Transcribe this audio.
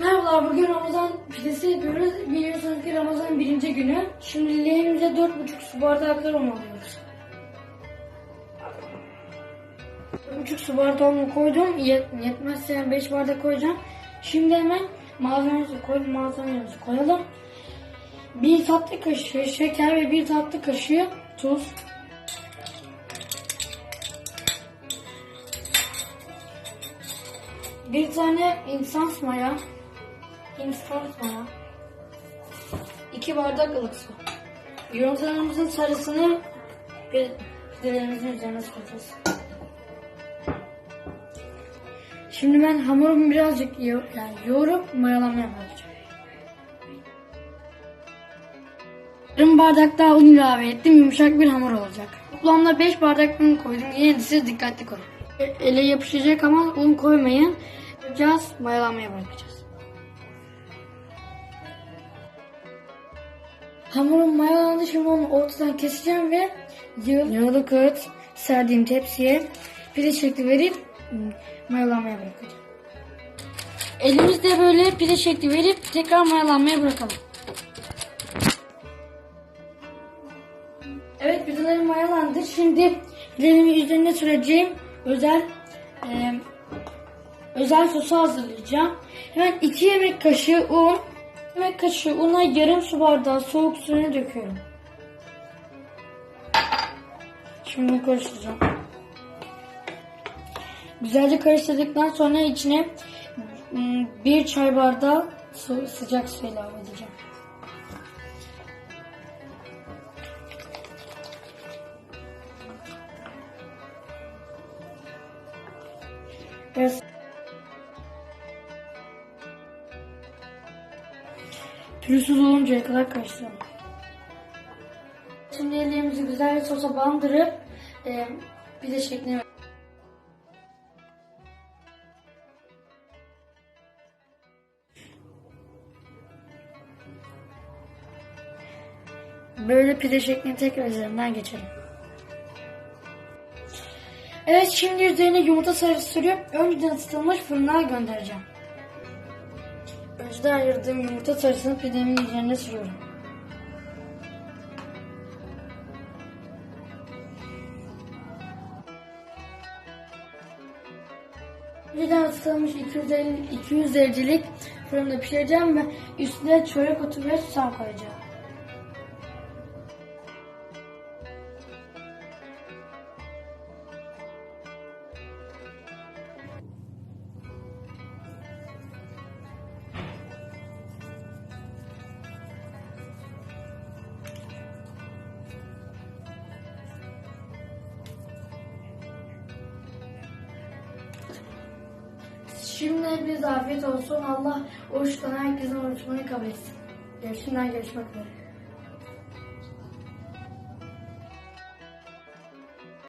Merhabalar, bugün Ramazan pidesi yapıyoruz. Biliyorsunuz ki Ramazan birinci günü. Şimdi leğenimize dört buçuk su bardağı kadar un alıyoruz. Buçuk su bardağı unu koydum. Yet, yetmezse beş bardak koyacağım. Şimdi hemen malzememizi koydum, malzememizi koyalım. Bir tatlı kaşığı şeker ve bir tatlı kaşığı tuz. Bir tane instant maya. Instant maya. İki bardak ılık su. Yumurtalarımızın sarısını bir pidelerimizin üzerine süreceğiz. Şimdi ben hamurumu birazcık yo yani yoğurup mayalamaya başlayacağım. Yarım bardak daha un ilave ettim. Yumuşak bir hamur olacak. Toplamda 5 bardak un koydum. Yine siz dikkatli koyun. E- Ele yapışacak ama un koymayın. Yapacağız, mayalanmaya bırakacağız. Hamurum mayalandı. Şimdi onu ortadan keseceğim ve yağ- yağlı kağıt serdiğim tepsiye pide şekli verip ım, mayalanmaya bırakacağım. Elimizde böyle pide şekli verip tekrar mayalanmaya bırakalım. Evet pidelerim mayalandı. Şimdi pidelerimi üzerine süreceğim özel e, özel sosu hazırlayacağım. Hemen 2 yemek kaşığı un, yemek kaşığı una yarım su bardağı soğuk suyunu döküyorum. Şimdi karıştıracağım. Güzelce karıştırdıktan sonra içine ım, bir çay bardağı su, sıcak su ilave edeceğim. Biraz pürüzsüz oluncaya kadar karıştıralım. Şimdi ellerimizi güzel bir sosa bandırıp e, pide şekline Böyle pide şeklini tekrar üzerinden geçelim. Evet şimdi üzerine yumurta sarısı sürüp önceden ısıtılmış fırına göndereceğim. Önceden ayırdığım yumurta sarısını pidemin üzerine sürüyorum. Önceden ısıtılmış 250, 200 derecelik fırında pişireceğim ve üstüne çörek otu ve susam koyacağım. Şimdi hepinize afiyet olsun. Allah oruçtan herkesin oruçlarını kabul etsin. Şimdiden görüşmek üzere.